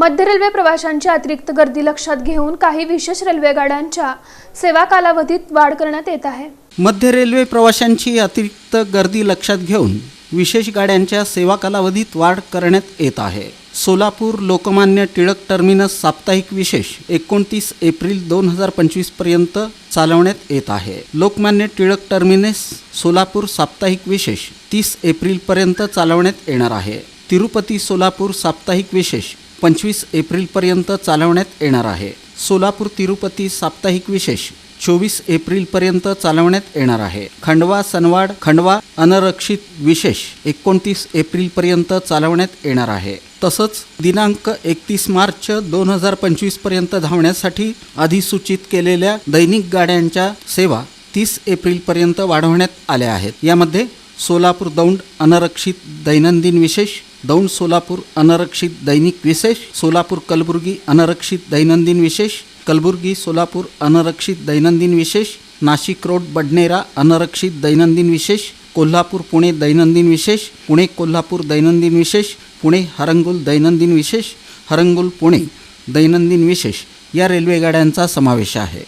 मध्य रेल्वे प्रवाशांची अतिरिक्त गर्दी लक्षात घेऊन काही विशेष रेल्वे गाड्यांच्या सेवा कालावधीत वाढ करण्यात येत आहे. मध्य रेल्वे प्रवाशांची अतिरिक्त गर्दी लक्षात घेऊन विशेष गाड्यांच्या सेवा कालावधीत वाढ करण्यात येत आहे. सोलापूर लोकमान्य टिळक टर्मिनस साप्ताहिक विशेष एकोणतीस एप्रिल दोन हजार पंचवीसपर्यंत चालवण्यात येत आहे. लोकमान्य टिळक टर्मिनस सोलापूर साप्ताहिक विशेष तीस एप्रिलपर्यंत चालवण्यात येणार आहे. तिरुपती सोलापूर साप्ताहिक विशेष पंचवीस एप्रिलपर्यंत चालवण्यात येणार आहे. सोलापूर तिरुपती साप्ताहिक विशेष चोवीस एप्रिलपर्यंत चालवण्यात येणार आहे. खंडवा सनवाड खंडवा अनरक्षित विशेष एकोणतीस एप्रिलपर्यंत चालवण्यात येणार आहे. तसंच दिनांक एकतीस मार्च दोन हजार पंचवीसपर्यंत धावण्यासाठी अधिसूचित केलेल्या दैनिक गाड्यांच्या सेवा तीस एप्रिलपर्यंत वाढवण्यात आल्या आहेत. यामध्ये सोलापूर दौंड अनरक्षित दैनंदिन विशेष दौंड सोलापूर अनरक्षित दैनिक विशेष सोलापूर कलबुर्गी अनरक्षित दैनंदिन विशेष कलबुर्गी सोलापूर अनरक्षित दैनंदिन विशेष नाशिक रोड बडनेरा अनरक्षित दैनंदिन विशेष कोल्हापूर पुणे दैनंदिन विशेष पुणे कोल्हापूर दैनंदिन विशेष पुणे हरंगुल दैनंदिन विशेष हरंगुल पुणे दैनंदिन विशेष या रेल्वेगाड्यांचा समावेश आहे.